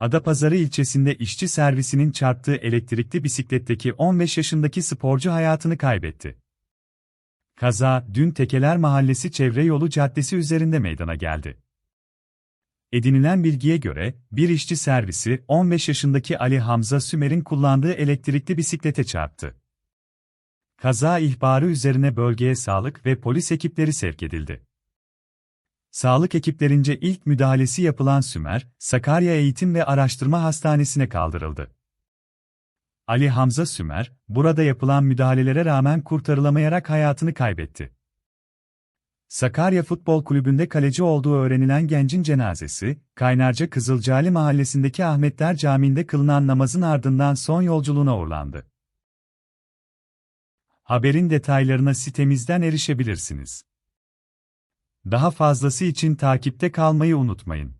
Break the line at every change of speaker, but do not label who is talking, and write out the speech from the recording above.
Adapazarı ilçesinde işçi servisinin çarptığı elektrikli bisikletteki 15 yaşındaki sporcu hayatını kaybetti. Kaza, dün Tekeler Mahallesi Çevre Yolu Caddesi üzerinde meydana geldi. Edinilen bilgiye göre, bir işçi servisi 15 yaşındaki Ali Hamza Sümer'in kullandığı elektrikli bisiklete çarptı. Kaza ihbarı üzerine bölgeye sağlık ve polis ekipleri sevk edildi. Sağlık ekiplerince ilk müdahalesi yapılan Sümer, Sakarya Eğitim ve Araştırma Hastanesi'ne kaldırıldı. Ali Hamza Sümer, burada yapılan müdahalelere rağmen kurtarılamayarak hayatını kaybetti. Sakarya Futbol Kulübü'nde kaleci olduğu öğrenilen gencin cenazesi, Kaynarca Kızılcali Mahallesi'ndeki Ahmetler Camii'nde kılınan namazın ardından son yolculuğuna uğurlandı. Haberin detaylarına sitemizden erişebilirsiniz. Daha fazlası için takipte kalmayı unutmayın.